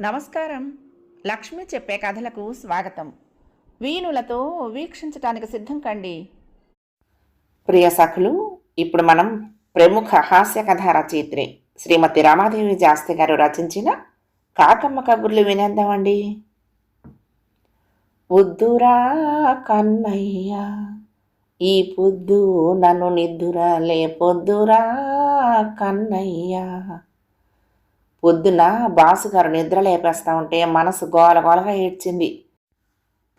నమస్కారం. లక్ష్మి చెప్పే కథలకు స్వాగతం. వీణులతో వీక్షించటానికి సిద్ధం కండి. ప్రియ సఖులు ఇప్పుడు మనం ప్రముఖ హాస్య కథా రచయిత్రి శ్రీమతి రామాదేవి జాస్తి గారు రచించిన కాకమ్మ కబుర్లు వినేద్దామండి. వద్దురా కన్నయ్య ఈ పొద్దు నన్ను నిద్దురా లేపొద్దురా కన్నయ్య పొద్దున బాసుగారు నిద్ర లేపేస్తా ఉంటే మనసు గోలగోలగా ఏడ్చింది.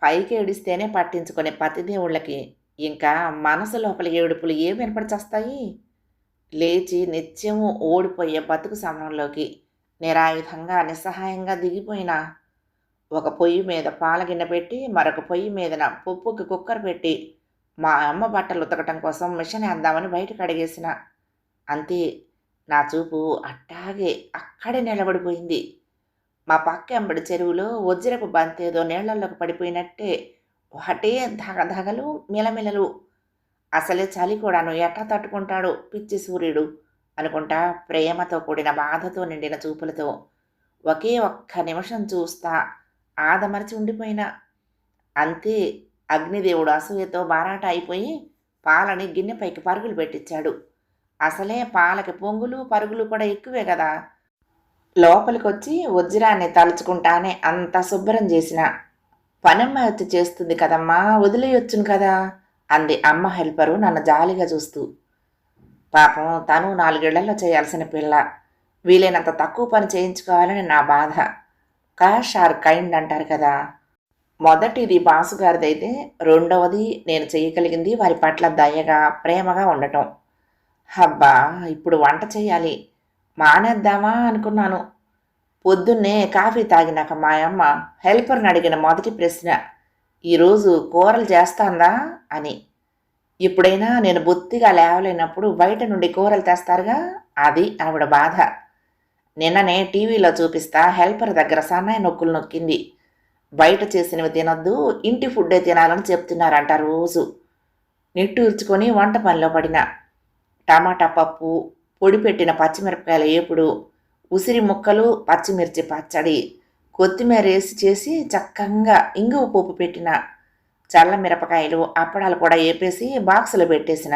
పైకి ఏడిస్తేనే పట్టించుకునే పతిదేవుళ్ళకి ఇంకా మనసు లోపల ఏడుపులు ఏం వినపడిచేస్తాయి? లేచి నిత్యము ఓడిపోయే బతుకు సమయంలోకి నిరాయుధంగా నిస్సహాయంగా దిగిపోయిన ఒక పొయ్యి మీద పాలగిన్నె పెట్టి మరొక పొయ్యి మీదన పప్పుకి కుక్కర్ పెట్టి మా అమ్మ బట్టలు ఉతకటం కోసం మిషన్ వేద్దామని బయటకు అడిగేసిన. అంతే నా చూపు అట్టాగే అక్కడే నిలబడిపోయింది. మా పక్క ఎంబడి చెరువులో వజ్రపు బంతేదో నీళ్ళలోకి పడిపోయినట్టే ఒకటే ధగధగలు మిలమిలలు. అసలే చలి కూడాను ఎట్లా తట్టుకుంటాడు పిచ్చి సూర్యుడు అనుకుంటా ప్రేమతో కూడిన బాధతో నిండిన చూపులతో ఒకే ఒక్క నిమిషం చూస్తా ఆదమరిచి ఉండిపోయినా. అంతే అగ్నిదేవుడు అసూయతో బారాట అయిపోయి పాలని గిన్నెపైకి పరుగులు పెట్టించాడు అసలే పాలకి పొంగులు పరుగులు కూడా ఎక్కువే కదా. లోపలికొచ్చి వజ్రాన్ని తలుచుకుంటానే అంత శుభ్రం చేసిన. పనమ్మ వచ్చి చేస్తుంది కదమ్మా వదిలేయొచ్చును కదా అంది అమ్మ హెల్పరు నన్ను జాలిగా చూస్తూ. పాపం తను నాలుగేళ్ళలో చేయాల్సిన పిల్ల. వీలైనంత తక్కువ పని చేయించుకోవాలని నా బాధ. కాష్ ఆర్ కైండ్ అంటారు కదా. మొదటిది బాసుగారిదైతే రెండవది నేను చేయగలిగింది వారి పట్ల దయగా ప్రేమగా ఉండటం. హబ్బా ఇప్పుడు వంట చేయాలి. మానేద్దామా అనుకున్నాను. పొద్దున్నే కాఫీ తాగినాక మా అమ్మ హెల్పర్ని అడిగిన మొదటి ప్రశ్న ఈరోజు కూరలు చేస్తాందా? అని. ఇప్పుడైనా నేను బొత్తిగా లేవలేనప్పుడు బయట నుండి కూరలు తెస్తారుగా? అది ఆవిడ బాధ. నిన్ననే టీవీలో చూపిస్తా హెల్పర్ దగ్గర సన్నాయి నొక్కులు నొక్కింది. బయట చేసినవి తినొద్దు ఇంటి ఫుడ్డే తినాలని చెప్తున్నారంట రోజు. నిట్టూర్చుకొని వంట పనిలో పడినా. టమాటా పప్పు పొడి పెట్టిన పచ్చిమిరపకాయల ఏపుడు ఉసిరి ముక్కలు పచ్చిమిర్చి పచ్చడి కొత్తిమీర వేసి చేసి చక్కగా ఇంగువ పోపు పెట్టిన చల్ల మిరపకాయలు అప్పడాలు కూడా వేపేసి బాక్సులో పెట్టేసిన.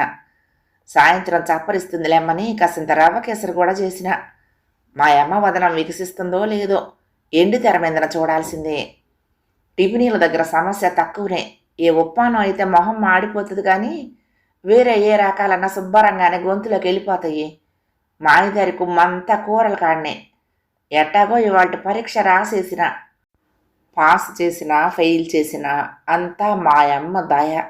సాయంత్రం చప్పరిస్తుందిలేమ్మని కాసింత రవ్వ కేసరి కూడా చేసిన. మా అమ్మ వదనం వికసిస్తుందో లేదో ఎండి తెర మీదన చూడాల్సిందే. టిఫినీల దగ్గర సమస్య తక్కువనే. ఏ ఉప్పానం అయితే మొహం మాడిపోతుంది కానీ వేరే ఏ రకాలన్నా శుభ్రంగానే గొంతులోకి వెళ్ళిపోతాయి. మాయదారి కుమ్మంతా కూరలు కాడనే. ఎట్టాగో ఇవాళ పరీక్ష రాసేసిన పాస్ చేసిన ఫెయిల్ చేసిన అంతా మాయమ్మ దయ.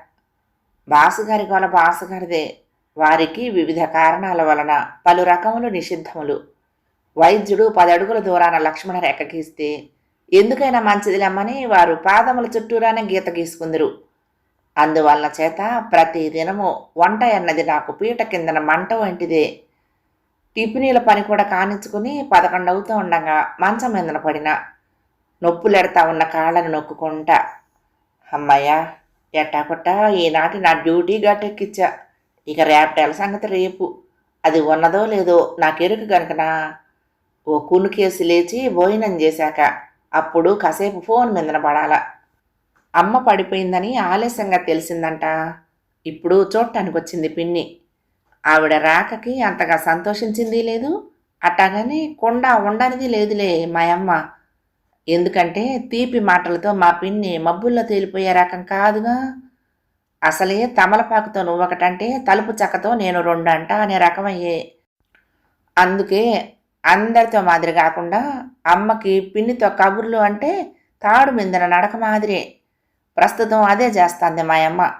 బాసుగారి గొల బాసుగారిదే. వారికి వివిధ కారణాల వలన పలు రకములు నిషిద్ధములు. వైద్యుడు పదడుగుల దూరాన లక్ష్మణ రేఖ గీస్తే ఎందుకైనా మంచిదిలేమని వారు పాదముల చుట్టూరానే గీత గీసుకుందరు. అందువలన చేత ప్రతి దినము వంట అన్నది నాకు పీట కిందన మంట వంటిదే. టిఫినీల పని కూడా కానించుకుని పదకొండు అవుతూ ఉండగా మంచం మీదన పడిన నొప్పులెడతా ఉన్న కాళ్ళను నొక్కుకుంటా అమ్మయ్యా ఎట్టాకొట్టా ఈనాటి నా డ్యూటీ గట్టెక్కిచ్చా. ఇక రేపటేల సంగతి రేపు. అది ఉన్నదో లేదో నాకెరుకు గనుకనా? ఓ కునుకేసి లేచి భోజనం చేశాక అప్పుడు కాసేపు ఫోన్ మీదన పడాల. అమ్మ పడిపోయిందని ఆలస్యంగా తెలిసిందంట. ఇప్పుడు చూడటానికి వచ్చింది పిన్ని. ఆవిడ రాకకి అంతగా సంతోషించింది లేదు. అట్టగానే కొండ ఉండనిది లేదులే మా అమ్మ ఎందుకంటే తీపి మాటలతో మా పిన్ని మబ్బుల్లో తేలిపోయే రకం కాదుగా. అసలే తమలపాకుతో నువ్వొకటంటే తలుపు చక్కతో నేను రెండంట అనే రకమయ్యే. అందుకే అందరితో మాదిరి కాకుండా అమ్మకి పిన్నితో కబుర్లు అంటే తాడు మిందన నడక మాదిరే. ప్రస్తుతం అదే చేస్తాంది మా అమ్మ.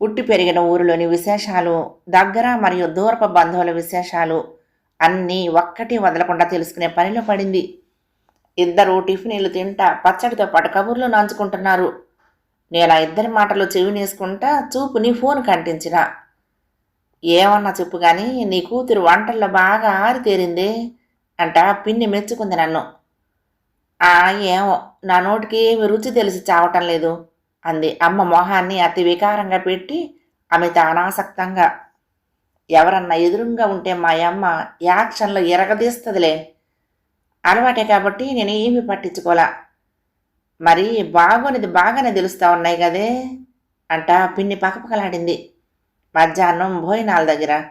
పుట్టి పెరిగిన ఊరిలోని విశేషాలు దగ్గర మరియు దూరపు బంధువుల విశేషాలు అన్నీ ఒక్కటి వదలకుండా తెలుసుకునే పనిలో పడింది. ఇద్దరు టిఫినీలు తింటా పచ్చడితో పాటు కబుర్లు నాంచుకుంటున్నారు. నేను ఆ ఇద్దరి మాటలు చెవినేసుకుంటా చూపు నీ ఫోన్ కంటించిన. ఏమన్నా చెప్పు కానీ నీ కూతురు వంటల్లో బాగా ఆరితేరిందే అంట పిన్ని మెచ్చుకుంది నన్ను. ఏమో. నా నోటికి ఏమి రుచి తెలిసి చావటం లేదు అంది. అమ్మ మొహాన్ని అతి వికారంగా పెట్టి అమిత అనాసక్తంగా ఎవరన్నా ఎదురుగా ఉంటే మా అమ్మ యాక్షన్లో ఎరగదీస్తుందిలే. అలవాటే కాబట్టి నేను ఏమీ పట్టించుకోలా. మరి బాగోనిది బాగానే తెలుస్తూ ఉన్నాయి కదే అంట పిన్ని పకపకలాడింది. మధ్యాహ్నం భోజనాల దగ్గర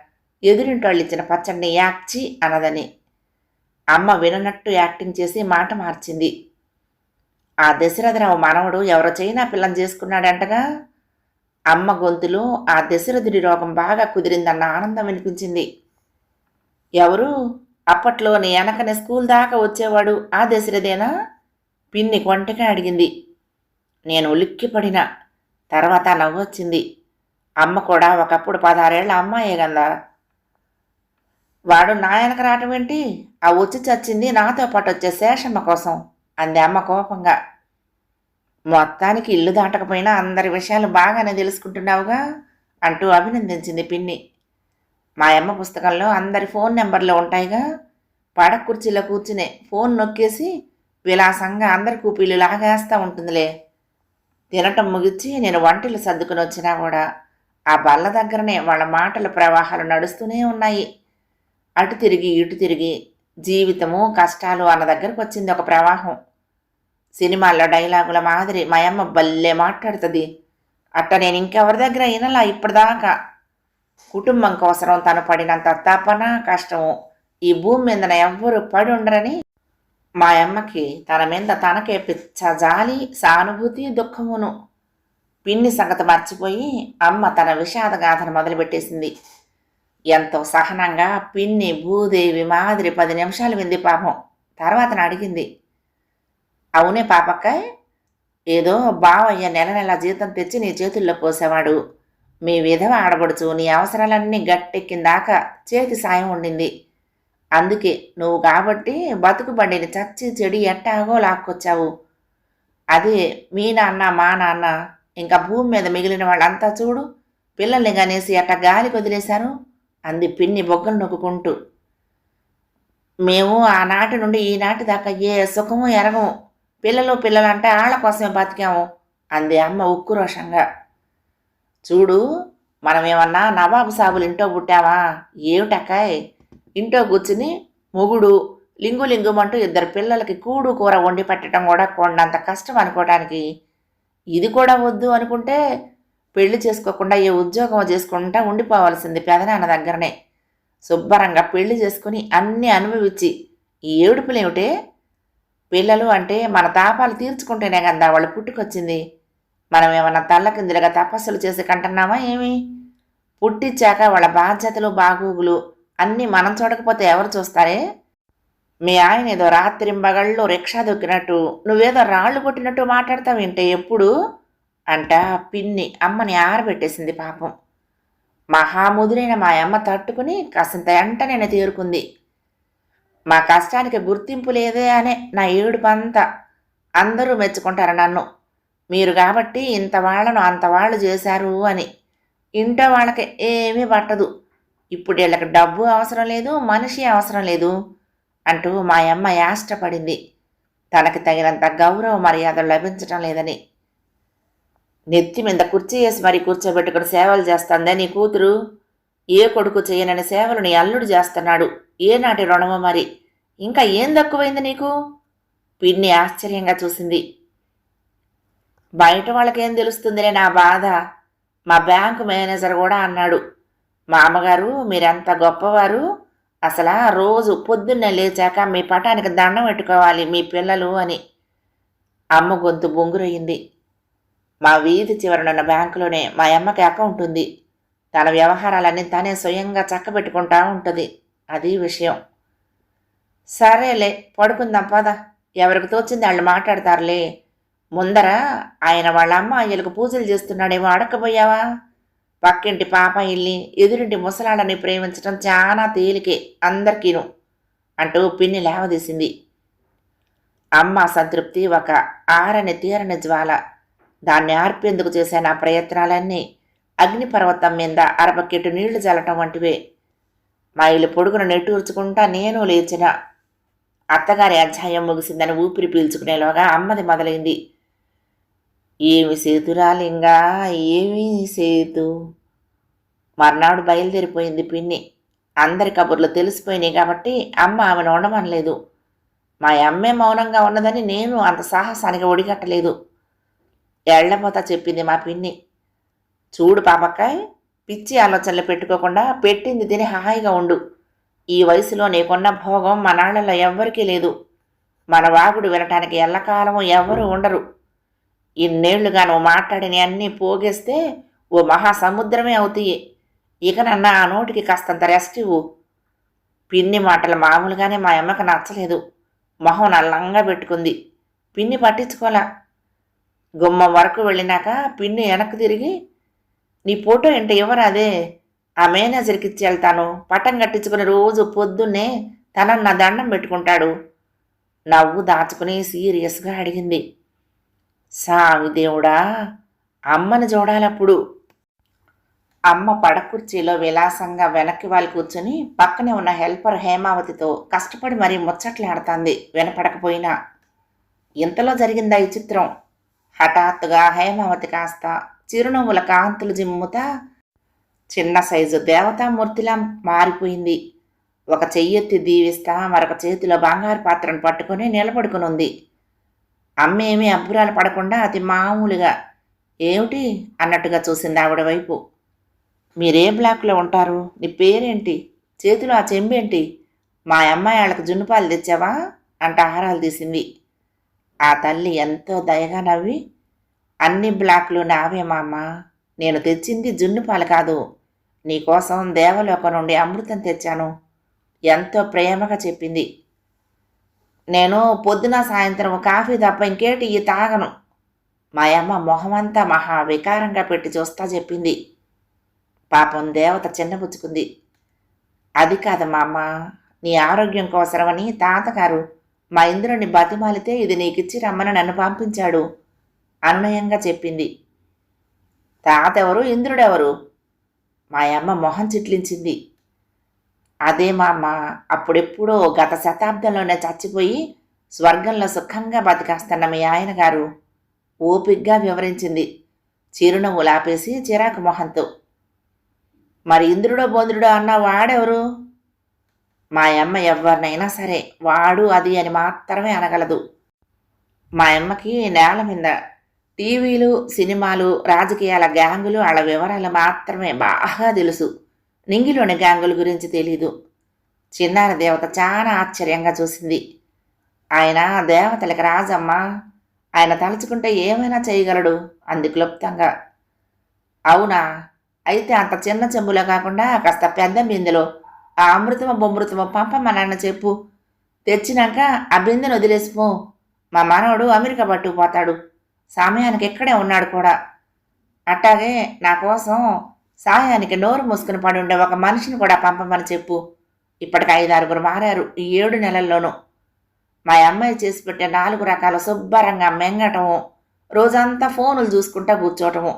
ఎదురింటోళ్ళు ఇచ్చిన పచ్చడిని యాక్చి అన్నదని అమ్మ విననట్టు యాక్టింగ్ చేసి మాట మార్చింది. ఆ దశరథరావు మనవడు ఎవరో చైనా పిల్లని చేసుకున్నాడంటగా అమ్మ గొంతులో ఆ దశరథుడి రోగం బాగా కుదిరిందన్న ఆనందం వినిపించింది. ఎవరు? అప్పట్లో నీ వెనకనే స్కూల్ దాకా వచ్చేవాడు ఆ దశరథేనా? పిన్ని కొంటగా అడిగింది. నేను ఉలిక్కిపడిన. తర్వాత నవ్వొచ్చింది. అమ్మ కూడా ఒకప్పుడు పదహారేళ్ళ అమ్మాయే కదా. వాడు నా వెనక రావటం ఏంటి? ఆ వచ్చి చచ్చింది నాతో పాటు వచ్చే శేషమ్మ కోసం అంది అమ్మ కోపంగా. మొత్తానికి ఇల్లు దాటకపోయినా అందరి విషయాలు బాగానే తెలుసుకుంటున్నావుగా అంటూ అభినందించింది పిన్ని. మా అమ్మ పుస్తకంలో అందరి ఫోన్ నెంబర్లు ఉంటాయిగా? పడ కుర్చీలో కూర్చునే ఫోన్ నొక్కేసి విలాసంగా అందరి కూపీలు లాగేస్తూ ఉంటుందిలే. తినటం ముగిచి నేను వంటలు సర్దుకుని వచ్చినా కూడా ఆ బల్ల దగ్గరనే వాళ్ళ మాటల ప్రవాహాలు నడుస్తూనే ఉన్నాయి. అటు తిరిగి ఇటు తిరిగి జీవితము కష్టాలు అన్న దగ్గరకు వచ్చింది ఒక ప్రవాహం. సినిమాల్లో డైలాగుల మాదిరి మా అమ్మ భలే మాట్లాడుతుంది. అట్ట నేను ఇంకెవరి దగ్గర వినలా ఇప్పటిదాకా. కుటుంబం కోసరం తను పడినంత తపన కష్టము ఈ భూమి మీదన ఎవ్వరు పడి ఉండరని మా అమ్మకి తన మీద తనకే పిచ్చ జాలి సానుభూతి దుఃఖమును. పిన్ని సంగతి మర్చిపోయి అమ్మ తన విషాద గాథను మొదలుపెట్టేసింది. ఎంతో సహనంగా పిన్ని భూదేవి మాదిరి పది నిమిషాలు వింది పాపం. తర్వాత అడిగింది అవునే పాపక్కాయ్ ఏదో బావయ్య నెల నెల జీతం తెచ్చి నీ చేతుల్లో పోసేవాడు. మీ విధవ ఆడబడుచు నీ అవసరాలన్నీ గట్టెక్కిందాకా చేతి సాయం ఉండింది. అందుకే నువ్వు కాబట్టి బతుకు బండిని చచ్చి చెడి ఎట్టాగో లాక్కొచ్చావు. అదే మీ నాన్న మా నాన్న ఇంకా భూమి మీద మిగిలిన వాళ్ళంతా చూడు పిల్లల్ని గనేసి అట్ట గాలి వదిలేశారు. అంది పిన్ని బొగ్గలు నొక్కుంటూ మేము ఆనాటి నుండి ఈనాటి దాకా ఏ సుఖము ఎరగము పిల్లలు పిల్లలంటే ఆళ్ళ కోసమే బతికాము అంది అమ్మ ఉక్కురోషంగా చూడు మనమేమన్నా నవాబు సాబులు ఇంటో పుట్టావా ఏమిటక్కాయ్? ఇంట్లో కూర్చుని మొగుడు లింగు లింగుమంటూ ఇద్దరు పిల్లలకి కూడు కూర వండి పెట్టడం కూడా కొండంత కష్టం అనుకోవడానికి ఇది కూడా వద్దు అనుకుంటే పెళ్ళి చేసుకోకుండా ఏ ఉద్యోగం చేసుకుంటా ఉండిపోవాల్సింది పెదనాన్న దగ్గరనే. శుభ్రంగా పెళ్ళి చేసుకుని అన్నీ అనుభవించి ఈ ఏడుపులేమిటే పిల్లలు అంటే మన తాపాలు తీర్చుకుంటేనే కదా వాళ్ళు పుట్టుకొచ్చింది. మనం ఏమన్నా తల్లకిందులుగా తపస్సులు చేసి కంటున్నామా ఏమి? పుట్టించాక వాళ్ళ బాధ్యతలు బాగోగులు అన్నీ మనం చూడకపోతే ఎవరు చూస్తారే? మీ ఆయన ఏదో రాత్రింబగళ్ళు రిక్షా దొక్కినట్టు నువ్వేదో రాళ్ళు కొట్టినట్టు మాట్లాడతావేంటే ఎప్పుడు? అంట పిన్ని అమ్మని ఆరబెట్టేసింది పాపం. మహాముదురైన మా అమ్మ తట్టుకుని కాసింత ఎంట నేను తేరుకుంది. మా కష్టానికి గుర్తింపు లేదే అనే నా ఏడుపంతా అందరూ మెచ్చుకుంటారు నన్ను. మీరు కాబట్టి ఇంత వాళ్ళను అంత వాళ్ళు చేశారు అని. ఇంట్లో వాళ్ళకి ఏమీ పట్టదు. ఇప్పుడు వీళ్ళకి డబ్బు అవసరం లేదు మనిషి అవసరం లేదు అంటూ మా అమ్మ యాష్టపడింది. తనకి తగినంత గౌరవ మర్యాదలు లభించటం లేదని. నెత్తి మీద కుర్చీ వేసి మరీ కూర్చోబెట్టుకుని సేవలు చేస్తాందే నీ కూతురు? ఏ కొడుకు చేయనని సేవలు నీ అల్లుడు చేస్తున్నాడు. ఏనాటి రుణమో మరి? ఇంకా ఏం తక్కువైంది నీకు? పిన్ని ఆశ్చర్యంగా చూసింది. బయట వాళ్ళకేం తెలుస్తుందిలే నా బాధ? మా బ్యాంకు మేనేజర్ కూడా అన్నాడు. మా అమ్మగారు మీరెంత గొప్పవారు? అసలు రోజు పొద్దున్నే లేచాక మీ పటానికి దండం పెట్టుకోవాలి మీ పిల్లలు అని. అమ్మ గొంతు బొంగురయ్యింది మా వీధి చివరనున్న బ్యాంకులోనే మా అమ్మకి అకౌంట్ ఉంది. తన వ్యవహారాలన్నీ తనే స్వయంగా చక్కబెట్టుకుంటా ఉంటుంది. అది విషయం. సరేలే పడుకుందాం పద. ఎవరికి తోచింది వాళ్ళు మాట్లాడతారులే. ముందర ఆయన వాళ్ళ అమ్మ అయ్యలకు పూజలు చేస్తున్నాడేమో అడకపోయావా పక్కింటి పాప ఇల్లి ఎదురింటి ముసలాళ్ళని ప్రేమించడం చాలా తేలికే అందరికీను అంటూ పిన్ని లేవదీసింది. అమ్మ సంతృప్తి ఒక ఆరని తీరని జ్వాల. దాన్ని ఆర్పేందుకు చేసే నా ప్రయత్నాలన్నీ? అగ్నిపర్వతం మీద అరబకెట్టు నీళ్ళు చల్లటం వంటివే. మా ఇల్లు పొడుగును నెట్టూర్చుకుంటా నేను లేచిన అత్తగారి అధ్యాయం ముగిసిందని ఊపిరి పీల్చుకునేలోగా అమ్మది మొదలైంది. ఏమి సేతురాలింగా ఏమి సేతు? మర్నాడు బయలుదేరిపోయింది పిన్ని. అందరి కబుర్లు తెలిసిపోయినాయి కాబట్టి అమ్మ ఆమెను ఉండమనలేదు. మా అమ్మే మౌనంగా ఉన్నదని నేను అంత సాహసానికి ఒడిగట్టలేదు. ఎళ్ళమూత చెప్పింది మా పిన్ని. చూడు పాపక్కాయ్ పిచ్చి ఆలోచనలు పెట్టుకోకుండా పెట్టింది తిని హాయిగా ఉండు. ఈ వయసులో నీకున్న భోగం మనాళ్ళలో నాళ్ళలో ఎవ్వరికీ లేదు. మన వాగుడు వినటానికి ఎల్లకాలము ఎవ్వరూ ఉండరు. ఇన్నేళ్ళుగా నువ్వు మాట్లాడిన అన్నీ పోగేస్తే ఓ మహాసముద్రమే అవుతాయి. ఇక నన్న ఆ నోటికి కాస్తంత రెస్ట్ ఇవ్వు. పిన్ని మాటలు మామూలుగానే మా అమ్మకు నచ్చలేదు. మొహం నల్లంగా పెట్టుకుంది. పిన్ని పట్టించుకోలా. గుమ్మం వరకు వెళ్ళినాక పిన్ను వెనక్కి తిరిగి నీ ఫోటో ఏంటి ఇవ్వరాదే. ఆ మేనేజర్కి ఇచ్చి వెళ్తాను. పట్టం కట్టించుకుని రోజు పొద్దున్నే తన నా దండం పెట్టుకుంటాడు. నవ్వు దాచుకుని సీరియస్గా అడిగింది. సామి దేవుడా అమ్మని చూడాలప్పుడు. అమ్మ పడకుర్చీలో విలాసంగా వెనక్కి వాళ్ళు కూర్చుని పక్కనే ఉన్న హెల్పర్ హేమావతితో కష్టపడి మరీ ముచ్చట్లాడుతుంది వినపడకపోయినా. ఇంతలో జరిగిందా ఈ చిత్రం? హఠాత్తుగా హేమవతి కాస్త చిరునవ్వుల కాంతులు జిమ్ముతా చిన్న సైజు దేవతామూర్తిలా మారిపోయింది. ఒక చెయ్యెత్తి దీవిస్తా మరొక చేతిలో బంగారు పాత్రను పట్టుకొని నిలబడుకుని ఉంది అమ్మేమీ అబ్బురాలు పడకుండా అతి మామూలుగా ఏమిటి అన్నట్టుగా చూసింది ఆవిడ వైపు. మీరే బ్లాక్లో ఉంటారు? నీ పేరేంటి? చేతిలో ఆ చెంబేంటి? మా అమ్మాయి వాళ్ళకి జున్నుపాలు తెచ్చావా? అంట ఆహారాలు తీసింది. ఆ తల్లి ఎంతో దయగా నవ్వి అన్ని బ్లాక్లు నావే మామ. నేను తెచ్చింది జున్ను పాలు కాదు. నీకోసం దేవలోకం నుండి అమృతం తెచ్చాను. ఎంతో ప్రేమగా చెప్పింది. నేను పొద్దున సాయంత్రం కాఫీ తప్ప ఇంకేటి ఈ తాగను. మా అమ్మ మొహమంతా మహా వికారంగా పెట్టి చూస్తా చెప్పింది. పాపం దేవత చిన్నపుచ్చుకుంది. అది కాదమ్మా అమ్మ నీ ఆరోగ్యం కోసరమని తాతగారు మా ఇంద్రుని బతిమాలితే ఇది నీకిచ్చి రమ్మని నన్ను పంపించాడు అన్వయంగా చెప్పింది. తాత ఎవరు ఇంద్రుడెవరు? మా అమ్మ మొహం చిట్లించింది. అదే మా అమ్మ అప్పుడెప్పుడో గత శతాబ్దంలోనే చచ్చిపోయి స్వర్గంలో సుఖంగా బతికేస్తున్న మీ ఆయన గారు ఓపిగ్గా వివరించింది. చిరునవ్వు లాపేసి చిరాకు మొహంతో. మరి ఇంద్రుడో బోంద్రుడో అన్న వాడెవరు? మా అమ్మ ఎవరినైనా సరే వాడు అది అని మాత్రమే అనగలదు. మా అమ్మకి నేల మీద టీవీలు సినిమాలు రాజకీయాల గ్యాంగులు వాళ్ళ వివరాలు మాత్రమే బాగా తెలుసు. నింగిలోని గ్యాంగుల గురించి తెలీదు. చిన్నారి దేవత చాలా ఆశ్చర్యంగా చూసింది. ఆయన దేవతలకు రాజమ్మ ఆయన తలుచుకుంటే ఏమైనా చేయగలడు? అంది క్లుప్తంగా. అవునా? అయితే అంత చిన్న చెంబులో కాకుండా కాస్త పెద్ద బిందెలో ఆ అమృతమ బొమృతమ పంపమనన్న చెప్పు. తెచ్చినాక ఆ బిందెను వదిలేసిపో. మా మనవడు అమెరికా పట్టుకుపోతాడు సమయానికి ఇక్కడే ఉన్నాడు కూడా. అట్టాగే నా కోసం సాయానికి నోరు మూసుకుని పడి ఉండే ఒక మనిషిని కూడా పంపమని చెప్పు. ఇప్పటికి ఐదు ఆరుగురు మారారు ఈ ఏడు నెలల్లోనూ. మా అమ్మాయి చేసి పెట్టే నాలుగు రకాల శుభ్రంగా మెంగటము రోజంతా ఫోనులు చూసుకుంటా కూర్చోవటము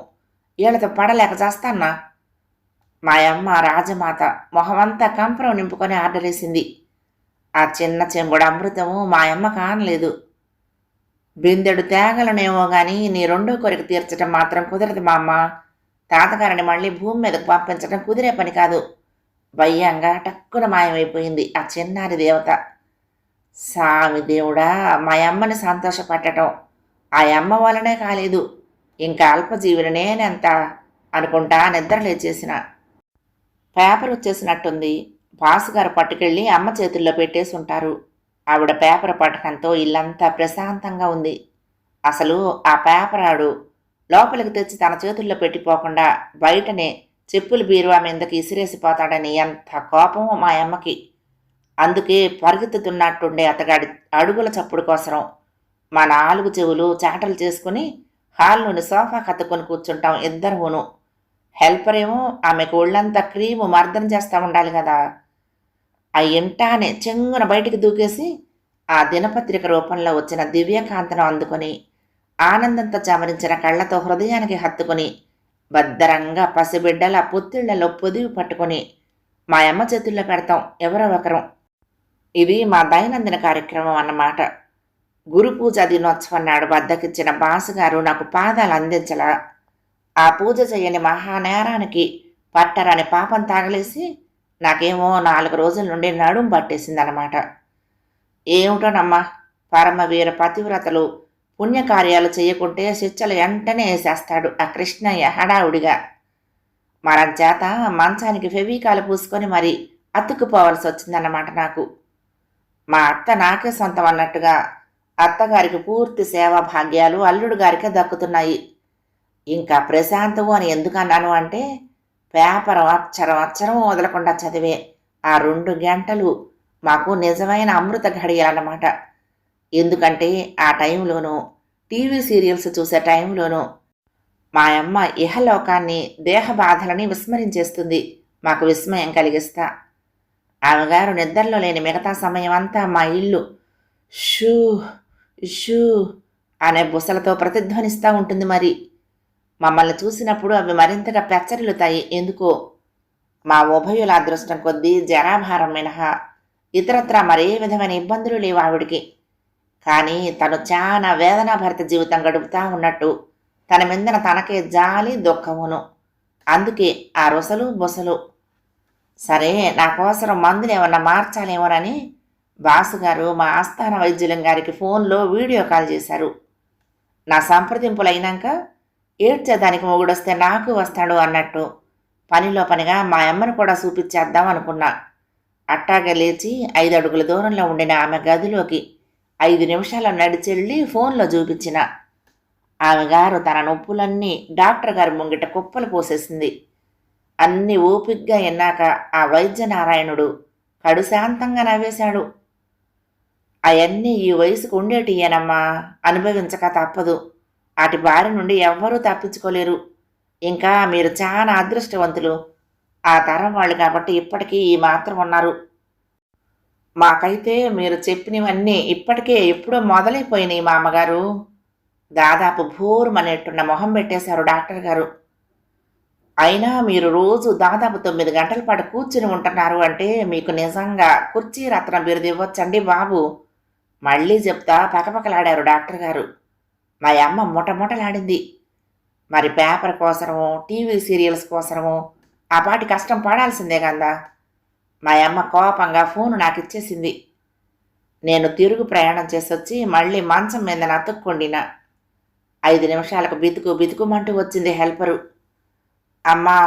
వీళ్ళతో పడలేక చేస్తాన్నా? మాయమ్మ రాజమాత మొహమంతా కంపరం నింపుకొని ఆర్డర్ వేసింది ఆ చిన్న చెంబుడు అమృతము మాయమ్మ కానలేదు. బిందెడు తేగలనేమో గాని నీ రెండో కోరిక తీర్చడం మాత్రం కుదరదు మా అమ్మ తాతగారిని మళ్ళీ భూమి మీదకు పంపించడం కుదిరే పని కాదు. భయంగా టక్కున మాయమైపోయింది ఆ చిన్నారి దేవత. సామి దేవుడా మా అమ్మని సంతోషపెట్టడం ఆ అమ్మ వలనే కాలేదు. ఇంకా అల్పజీవిని నేనెంత? అనుకుంటా నిద్ర లేచేసిన పేపర్ వచ్చేసినట్టుంది. బాసుగారు పట్టుకెళ్ళి అమ్మ చేతుల్లో పెట్టేసి ఉంటారు ఆవిడ పేపర్ పట్టడంతో ఇల్లంతా ప్రశాంతంగా ఉంది. అసలు ఆ పేపర్ ఆడు లోపలికి తెచ్చి తన చేతుల్లో పెట్టిపోకుండా బయటనే చెప్పులు బీరువా మీదకి ఇసిరేసిపోతాడని ఎంత కోపమో మా అమ్మకి. అందుకే పరిగెత్తుతున్నట్టుండే అతగాడి అడుగుల చప్పుడు కోసరం. మా నాలుగు చెవులు చాటలు చేసుకుని హాల్లోని సోఫా కత్తుకొని కూర్చుంటాం ఇద్దరును హెల్పర్ ఏమో ఆమెకు ఒళ్ళంతా క్రీము మర్దన చేస్తూ ఉండాలి కదా. ఆ ఇంటానే చెంగున బయటికి దూకేసి ఆ దినపత్రిక రూపంలో వచ్చిన దివ్యకాంతను అందుకొని ఆనందంతో చమరించిన కళ్ళతో హృదయానికి హత్తుకుని భద్రంగా పసిబిడ్డల పుత్తిళ్ళలో పొదివి పట్టుకొని మా అమ్మ చేతుల్లో పెడతాం ఎవరో ఒకరు. ఇది మా దైనందిన కార్యక్రమం అన్నమాట. గురు పూజ దినోత్సవం నాడు బద్దకిచ్చిన బాసుగారు నాకు పాదాలు అందించలా. ఆ పూజ చేయని మహానేరానికి పట్టరని పాపం తాగలేసి నాకేమో నాలుగు రోజుల నుండి నడుం పట్టేసిందనమాట ఏమిటోనమ్మా? పరమవీర పతివ్రతలు పుణ్యకార్యాలు చేయకుంటే శిక్షలు వెంటనే వేసేస్తాడు ఆ కృష్ణయ్య హడావుడిగా. మరంచేత మంచానికి ఫెవికాలు పూసుకొని మరి అతుక్కుపోవాల్సి వచ్చిందన్నమాట నాకు. మా అత్త నాకే సొంతం అన్నట్టుగా అత్తగారికి పూర్తి సేవా భాగ్యాలు అల్లుడు గారికే దక్కుతున్నాయి. ఇంకా ప్రశాంతము అని ఎందుకు అన్నాను అంటే పేపర్ అక్షరం అక్షరం వదలకుండా చదివే ఆ రెండు గంటలు మాకు నిజమైన అమృత ఘడియాలన్నమాట. ఎందుకంటే ఆ టైంలోనూ టీవీ సీరియల్స్ చూసే టైంలోనూ మా అమ్మ ఇహలోకాన్ని దేహ బాధలని విస్మరించేస్తుంది. మాకు విస్మయం కలిగిస్తా. ఆమెగారు నిద్రలో లేని మిగతా సమయం అంతా మా ఇల్లు షూ షూ అనే బుసలతో ప్రతిధ్వనిస్తూ ఉంటుంది మరి. మమ్మల్ని చూసినప్పుడు అవి మరింతగా పెచ్చరిల్లుతాయి. ఎందుకో? మా ఉభయుల అదృష్టం కొద్దీ జనాభారం మినహా. ఇతరత్రా మరే విధమైన ఇబ్బందులు లేవు ఆవిడికి. కానీ తను చాలా వేదనాభరిత జీవితం గడుపుతా ఉన్నట్టు తన మీదన తనకే జాలి దుఃఖమును. అందుకే ఆ రుసలు బొసలు. సరే నా కోసరం మందులు ఏమన్నా మార్చాలేమోనని బాసుగారు మా ఆస్థాన వైద్యులం గారికి ఫోన్లో వీడియో కాల్ చేశారు. నా సంప్రదింపులు అయినాక ఏడ్చేదానికి మొగుడొస్తే నాకు వస్తాడు అన్నట్టు. పనిలో పనిగా మా అమ్మను కూడా చూపించేద్దాం అనుకున్నా. అట్టాగా లేచి ఐదు అడుగుల దూరంలో ఉండిన ఆమె గదిలోకి ఐదు నిమిషాలు నడిచెళ్ళి ఫోన్లో చూపించిన. ఆమె గారు తన నొప్పులన్నీ డాక్టర్ గారి ముంగిట కుప్పలు పోసేసింది. అన్ని ఓపిగ్గా ఎన్నాక ఆ వైద్యనారాయణుడు కడుశాంతంగా కడు శాంతంగా నవ్వేశాడు. అవన్నీ ఈ వయసుకు ఉండేటియేనమ్మా అనుభవించక తప్పదు. అటు బారి నుండి ఎవ్వరూ తప్పించుకోలేరు. ఇంకా మీరు చాలా అదృష్టవంతులు. ఆ తరం వాళ్ళు కాబట్టి ఇప్పటికీ ఈ మాత్రం ఉన్నారు. మాకైతే మీరు చెప్పినవన్నీ ఇప్పటికే ఎప్పుడో మొదలైపోయినాయి మా అమ్మగారు దాదాపు భోరుమనేట్టున్న మొహం పెట్టేశారు డాక్టర్ గారు. అయినా మీరు రోజు దాదాపు తొమ్మిది గంటల పాటు కూర్చుని ఉంటున్నారు అంటే మీకు నిజంగా కుర్చీ రత్న బిరుదు ఇవ్వచ్చండి బాబు. మళ్ళీ చెప్తా పకపకలాడారు డాక్టర్ గారు. మా అమ్మ ముటముటలాడింది మరి పేపర్ కోసరము టీవీ సీరియల్స్ కోసరము ఆ పాటి కష్టం పడాల్సిందే కదా మా అమ్మ కోపంగా ఫోను నాకు ఇచ్చేసింది నేను తిరుగు ప్రయాణం చేసొచ్చి మళ్ళీ మంచం మీద నతుక్కుండిన. ఐదు నిమిషాలకు బితుకు బితుకుమంటూ వచ్చింది హెల్పరు. అమ్మా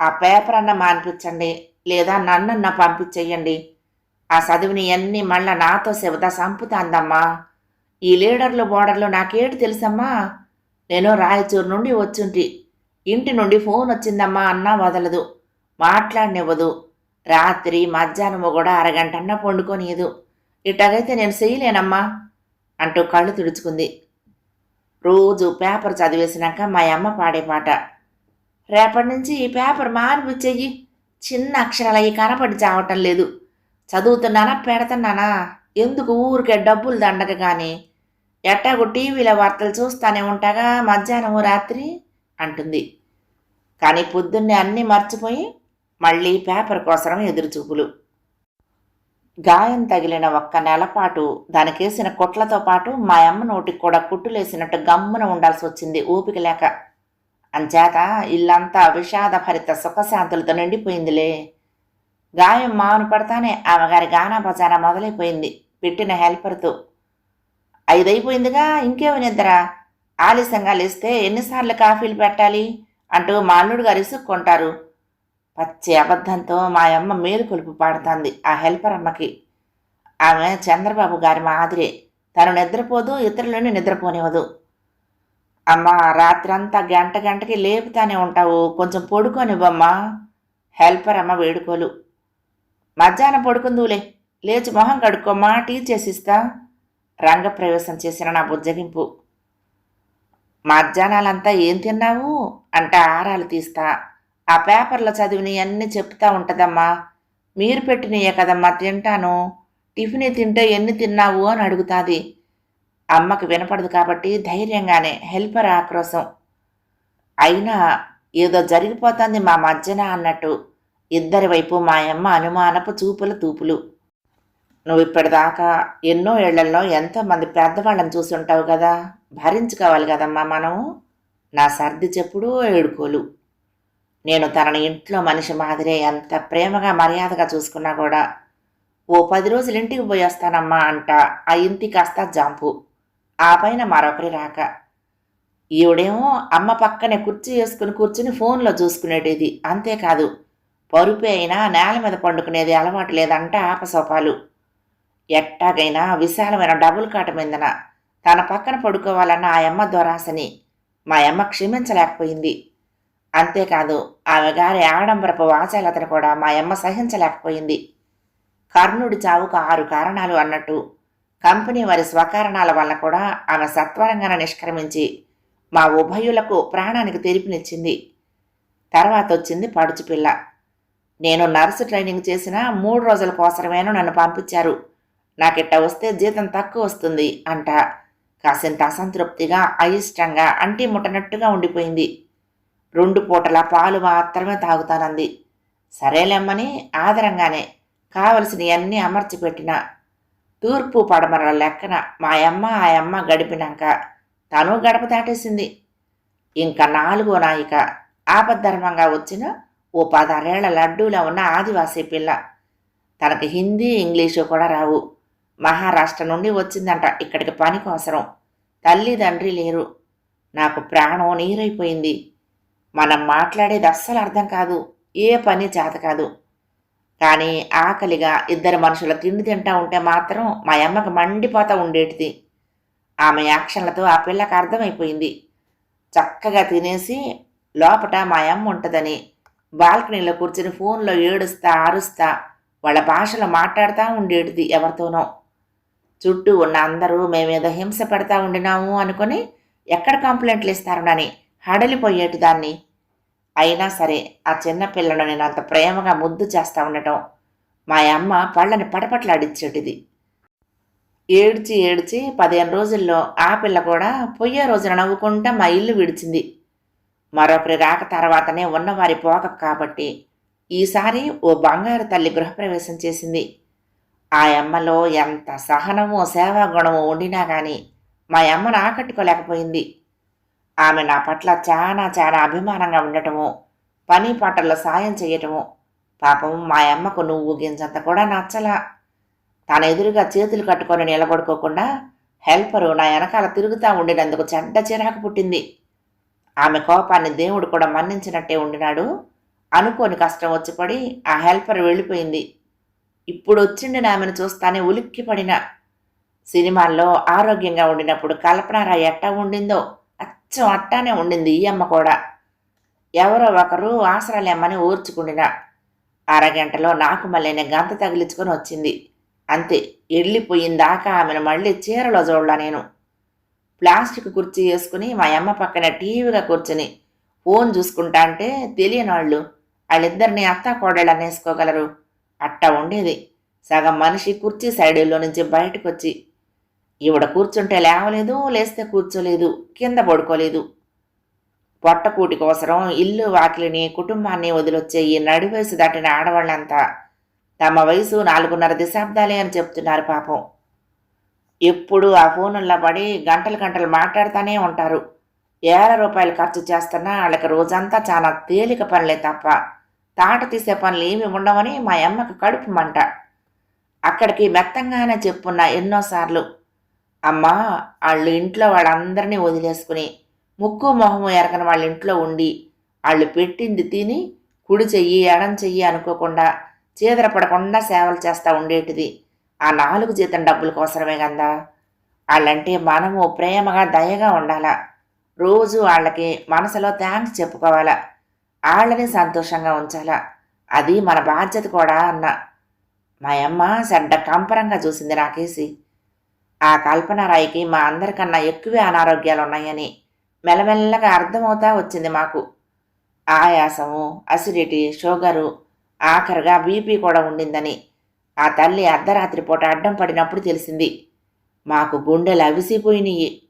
ఆ పేపర్ అన్న మానిపించండి లేదా నన్నన్న పంపించేయండి ఆ చదివిని అన్నీ మళ్ళా నాతో శివత సంపుతాందమ్మా. ఈ లీడర్లు బోర్డర్లో నాకేటి తెలుసమ్మా? నేను రాయచూరు నుండి వచ్చుంటి. ఇంటి నుండి ఫోన్ వచ్చిందమ్మా అన్నా వదలదు. మాట్లాడనివ్వదు. రాత్రి మధ్యాహ్నము కూడా అరగంటన్నా పండుకోనియదు. ఇట్టగైతే నేను చేయలేనమ్మా అంటూ కళ్ళు తుడుచుకుంది. రోజు పేపర్ చదివేసినాక మా అమ్మ పాడే పాట. రేపటి నుంచి ఈ పేపర్ మానిపించేయి చిన్న అక్షరాలు అవి కనపడి చావటం లేదు. చదువుతున్నానా పెడతన్నానా? ఎందుకు ఊరికే డబ్బులు దండగ కానీ ఎట్టాగు టీవీలో వార్తలు చూస్తానే ఉంటాగా మధ్యాహ్నం రాత్రి అంటుంది. కానీ పొద్దున్నే అన్నీ మర్చిపోయి మళ్ళీ పేపర్ కోసరం ఎదురుచూపులు. గాయం తగిలిన ఒక్క నెలపాటు దానికేసిన కొట్లతో పాటు మా అమ్మ నోటికి కూడా కుట్టులేసినట్టు గమ్మున ఉండాల్సి వచ్చింది ఓపిక లేక. అంచేత ఇల్లంతా విషాదభరిత సుఖశాంతులతో నిండిపోయిందిలే. గాయం మాను పడతానే ఆమెగారి గానా బజానా మొదలైపోయింది. పెట్టిన హెల్పర్తో. ఐదైపోయిందిగా ఇంకేమనిద్దరా నిద్ర? ఆలస్యంగా లేస్తే ఎన్నిసార్లు కాఫీలు పెట్టాలి? అంటూ మా అల్లుడు గారు ఇసుక్కుంటారు. పచ్చి అబద్ధంతో మా అమ్మ మేలు కొలుపు పాడుతుంది ఆ హెల్పర్ అమ్మకి. ఆమె చంద్రబాబు గారి మాదిరే తను నిద్రపోదు ఇతరులని నిద్రపోనివ్వదు. అమ్మ రాత్రంతా గంట గంటకి లేపుతానే ఉంటావు కొంచెం పడుకోనివ్వమ్మా. హెల్పర్ అమ్మ వేడుకోలు. మధ్యాహ్నం పడుకుందులే లేచి మొహం కడుక్కోమ్మా టీ చేసిస్తా. రంగప్రవేశం చేసిన నా బుజ్జగింపు. మధ్యాహ్నాలంతా ఏం తిన్నావు? అంటే ఆరాలు తీస్తా. ఆ పేపర్లో చదివినవి అన్నీ చెప్తా ఉంటుందమ్మా. మీరు పెట్టినయే కదమ్మా తింటాను. టిఫిన్ తింటే ఎన్ని తిన్నావు అని అడుగుతాది. అమ్మకు వినపడదు కాబట్టి ధైర్యంగానే హెల్పర్ ఆక్రోశం అయినా ఏదో జరిగిపోతుంది మా మధ్యన అన్నట్టు. ఇద్దరి వైపు మా అమ్మ అనుమానపు చూపుల తూపులు. నువ్వు ఇప్పటిదాకా ఎన్నో ఏళ్ళలో ఎంతోమంది పెద్దవాళ్ళని చూసి ఉంటావు కదా? భరించుకోవాలి కదమ్మా మనము. నా సర్ది చెప్పుడు ఏడుకోలు. నేను తనని ఇంట్లో మనిషి మాదిరే ఎంత ప్రేమగా మర్యాదగా చూసుకున్నా కూడా ఓ పది రోజులు ఇంటికి పోయి వస్తానమ్మా అంట ఆ ఇంటి కాస్త జాంపు. ఆ పైన మరొకరి రాక. ఈవిడేమో అమ్మ పక్కనే కుర్చీ వేసుకుని కూర్చుని ఫోన్లో చూసుకునేటిది. అంతేకాదు పరుపు అయినా నేల మీద పండుకునేది అలవాటు లేదంట ఆపసోపాలు. ఎట్టాగైనా విశాలమైన డబుల్ కాట మీదన తన పక్కన పడుకోవాలన్న ఆ అమ్మ దొరాసని మా అమ్మ క్షమించలేకపోయింది. అంతేకాదు ఆమె గారి ఆడంబరపు వాచాలతను కూడా మా అమ్మ సహించలేకపోయింది. కర్ణుడి చావుకు ఆరు కారణాలు అన్నట్టు కంపెనీ వారి స్వకారణాల వల్ల కూడా ఆమె సత్వరంగాన నిష్క్రమించి మా ఉభయులకు ప్రాణానికి తెరిపినిచ్చింది. తర్వాత వచ్చింది పడుచు పిల్ల. నేను నర్సు ట్రైనింగ్ చేసిన మూడు రోజుల కోసమేనో నన్ను పంపించారు. నాకిట్ట వస్తే జీతం తక్కువ వస్తుంది అంట. కాసింత అసంతృప్తిగా అయిష్టంగా అంటి ముట్టనట్టుగా ఉండిపోయింది. రెండు పూటల పాలు మాత్రమే తాగుతానంది. సరేలేమ్మని ఆదరంగానే కావలసినవన్నీ అమర్చిపెట్టిన. తూర్పు పడమరల లెక్కన మా అమ్మ ఆ అమ్మ గడిపినాక తను గడప దాటేసింది. ఇంకా నాలుగో నాయిక ఆపద్ధర్మంగా వచ్చిన ఓ పదారేళ్ళ లడ్డూలో ఉన్న ఆదివాసీ పిల్ల. తనకి హిందీ ఇంగ్లీషు కూడా రావు. మహారాష్ట్ర నుండి వచ్చిందంట. ఇక్కడికి పని కోసరం తల్లి తండ్రి లేరు. నాకు ప్రాణం నీరైపోయింది. మనం మాట్లాడేది అస్సలు అర్థం కాదు. ఏ పని చేత కాదు. కానీ ఆకలిగా ఇద్దరు మనుషుల తిండి తింటా ఉంటే మాత్రం మా అమ్మకి మండిపోతా ఉండేటిది. ఆమె యాక్షన్లతో ఆ పిల్లకి అర్థమైపోయింది. చక్కగా తినేసి లోపట మా అమ్మ ఉంటుందని బాల్కనీలో కూర్చుని ఫోన్లో ఏడుస్తా అరుస్తా వాళ్ళ భాషలో మాట్లాడుతూ ఉండేటిది ఎవరితోనో. చుట్టూ ఉన్న అందరూ మేమేదో హింస పెడతా ఉండినాము అనుకొని ఎక్కడ కంప్లైంట్లు ఇస్తారునని హడలిపోయేటి దాన్ని. అయినా సరే ఆ చిన్న పిల్లను నేను అంత ప్రేమగా ముద్దు చేస్తా ఉండటం మా అమ్మ పళ్ళని పటపట్లాడిచ్చేటిది. ఏడ్చి ఏడ్చి పదిహేను రోజుల్లో ఆ పిల్ల కూడా పొయ్యే రోజున నవ్వుకుంటా మా ఇల్లు విడిచింది. మరొకరి రాక తర్వాతనే ఉన్నవారి పోక కాబట్టి ఈసారి ఓ బంగారు తల్లి గృహప్రవేశం చేసింది. ఆ అమ్మలో ఎంత సహనమో సేవా గుణము ఉండినా కానీ మా అమ్మను ఆకట్టుకోలేకపోయింది ఆమె నా పట్ల చాలా చాలా అభిమానంగా ఉండటము పని పాటల్లో సాయం చేయటము పాపం మా అమ్మకు నువ్వు గింజంత కూడా నచ్చలా. తన ఎదురుగా చేతులు కట్టుకొని నిలబడుకోకుండా హెల్పరు నా వెనకాల తిరుగుతూ ఉండినందుకు చెడ్డ చిరాకు పుట్టింది. ఆమె కోపాన్ని దేవుడు కూడా మన్నించినట్టే ఉండినాడు అనుకోని కష్టం వచ్చి పడి ఆ హెల్పర్ వెళ్ళిపోయింది. ఇప్పుడు వచ్చిండి ఆమెను చూస్తానే ఉలిక్కి పడిన సినిమాల్లో ఆరోగ్యంగా ఉండినప్పుడు కల్పనారాయ్ ఎట్టా ఉండిందో? అచ్చం అట్టానే ఉండింది ఈ అమ్మ కూడా. ఎవరో ఒకరు ఆసరాలేమ్మని ఊర్చుకుండిన. అరగంటలో నాకు మళ్ళీ గంత తగిలించుకొని వచ్చింది. అంతే వెళ్ళిపోయిందాకా ఆమెను మళ్ళీ చీరలో చూడలా నేను. ప్లాస్టిక్ కుర్చీ వేసుకుని మా అమ్మ పక్కన టీవీగా కూర్చుని ఫోన్ చూసుకుంటా అంటే తెలియని వాళ్ళు వాళ్ళిద్దరిని అత్త కోడళ్ళు అనేసుకోగలరు అట్టా ఉండేది. సగం మనిషి కుర్చీ సైడులో నుంచి బయటకు వచ్చి ఈవిడ కూర్చుంటే లేవలేదు లేస్తే కూర్చోలేదు కింద పడుకోలేదు. పొట్టకూటి కోసరం ఇల్లు వాకిలిని కుటుంబాన్ని వదిలొచ్చే ఈ నడివయసు దాటిన ఆడవాళ్ళంతా తమ వయసు నాలుగున్నర దశాబ్దాలే అని చెప్తున్నారు పాపం. ఎప్పుడు ఆ ఫోనుల్లో పడి గంటలు గంటలు మాట్లాడుతూనే ఉంటారు. ఏళ్ళ రూపాయలు ఖర్చు చేస్తున్నా వాళ్ళకి రోజంతా చాలా తేలిక పనులే తప్ప తాట తీసే పనులు ఏమి ఉండవని మా అమ్మకు కడుపు మంట. అక్కడికి మెత్తంగానే చెప్పున్నా ఎన్నోసార్లు అమ్మా వాళ్ళు ఇంట్లో వాళ్ళందరినీ వదిలేసుకుని ముక్కు మొహము ఎరగని వాళ్ళ ఇంట్లో ఉండి వాళ్ళు పెట్టింది తిని కుడి చెయ్యి ఎడం చెయ్యి అనుకోకుండా చీదరపడకుండా సేవలు చేస్తూ ఉండేటిది. ఆ నాలుగు జీతం డబ్బుల కోసమే కదా వాళ్ళంటే మనము ప్రేమగా దయగా ఉండాలా? రోజు వాళ్ళకి మనసులో థ్యాంక్స్ చెప్పుకోవాలా? వాళ్ళని సంతోషంగా ఉంచాలా? అది మన బాధ్యత కూడా అన్న. మా అమ్మ చెడ్డ కంపరంగా చూసింది నాకేసి ఆ కల్పనారాయికి మా అందరికన్నా ఎక్కువే అనారోగ్యాలు ఉన్నాయని మెల్లమెల్లగా అర్థమవుతా వచ్చింది మాకు. ఆయాసము అసిడిటీ షుగరు ఆఖరుగా బీపీ కూడా ఉండిందని ఆ తల్లి అర్ధరాత్రి పూట అడ్డం పడినప్పుడు తెలిసింది. మాకు గుండెలు అవిసిపోయినాయి.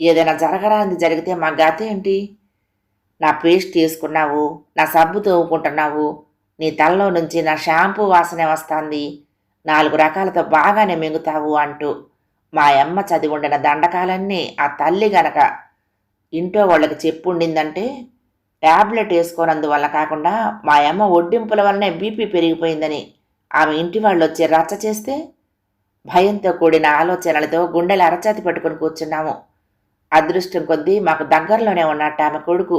ఏదైనా జరగరాంది జరిగితే మా గత ఏంటి నా పేస్ట్ తీసుకున్నావు నా సబ్బు తోముకుంటున్నావు నీ తలలో నుంచి నా షాంపూ వాసనే వస్తుంది. నాలుగు రకాలతో బాగానే మింగుతావు అంటూ మా అమ్మ చదివి ఉండిన దండకాలన్నీ ఆ తల్లి గనక ఇంట్లో వాళ్ళకి చెప్పుండిందంటే ట్యాబ్లెట్ వేసుకోనందువల్ల కాకుండా మా అమ్మ ఒడ్డింపుల వల్లనే బీపీ పెరిగిపోయిందని ఆమె ఇంటి వాళ్ళు వచ్చి రచ్చ చేస్తే భయంతో కూడిన ఆలోచనలతో గుండెలు అరచాతి పట్టుకుని కూర్చున్నాము. అదృష్టం కొద్దీ మాకు దగ్గరలోనే ఉన్నట్టు ఆమె కొడుకు.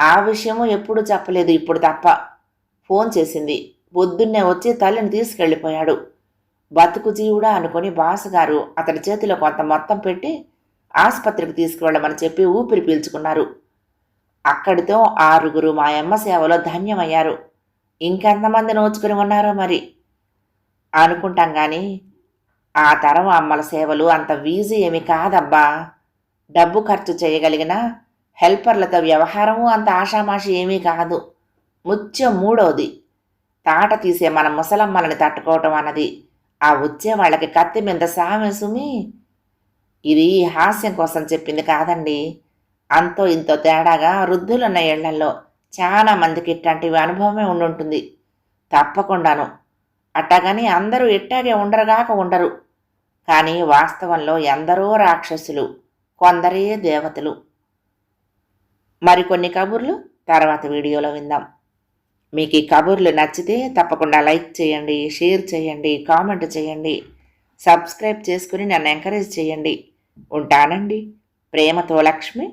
ఆ విషయము ఎప్పుడు చెప్పలేదు. ఇప్పుడు తప్ప ఫోన్ చేసింది. పొద్దున్నే వచ్చి తల్లిని తీసుకెళ్ళిపోయాడు. బతుకు జీవుడా అనుకుని బాసుగారు అతడి చేతిలో కొంత మొత్తం పెట్టి ఆసుపత్రికి తీసుకువెళ్ళమని చెప్పి ఊపిరి పీల్చుకున్నారు. అక్కడితో ఆరుగురు మా అమ్మ సేవలో ధన్యమయ్యారు. ఇంకెంతమంది నోచుకుని ఉన్నారో మరి? అనుకుంటాం కానీ ఆ తరం అమ్మల సేవలు అంత వీజీ ఏమి కాదబ్బా. డబ్బు ఖర్చు చేయగలిగినా హెల్పర్లతో వ్యవహారము అంత ఆషామాషి ఏమీ కాదు. ముత్యం మూడోది. తాట తీసే మన ముసలమ్మలని తట్టుకోవటం అన్నది. ఆ వచ్చే వాళ్ళకి కత్తి మీద సామె సుమి ఇది హాస్యం కోసం చెప్పింది కాదండి. అంతో ఇంతో తేడాగా వృద్ధులున్న ఇళ్ళల్లో చాలా మందికి ఇట్లాంటివి అనుభవమే ఉండుంటుంది. తప్పకుండాను. అట్టగాని అందరూ ఇట్టాగే ఉండరుగాక ఉండరు. కానీ వాస్తవంలో ఎందరో రాక్షసులు కొందరే దేవతలు. మరికొన్ని కబుర్లు తర్వాత వీడియోలో విందాం. మీకు ఈ కబుర్లు నచ్చితే తప్పకుండా లైక్ చేయండి షేర్ చేయండి కామెంట్ చేయండి సబ్స్క్రైబ్ చేసుకుని నన్ను ఎంకరేజ్ చేయండి. ఉంటానండి. ప్రేమతో లక్ష్మి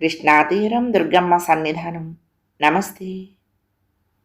కృష్ణాతీరం దుర్గమ్మ సన్నిధానం. నమస్తే.